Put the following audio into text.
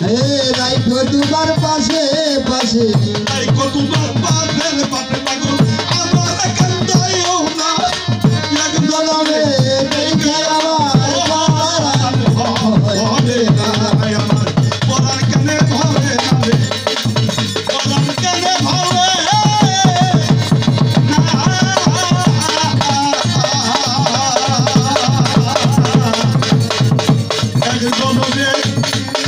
Hey, like go to my pase, pase. Like go to my pase, pase, pase. করবে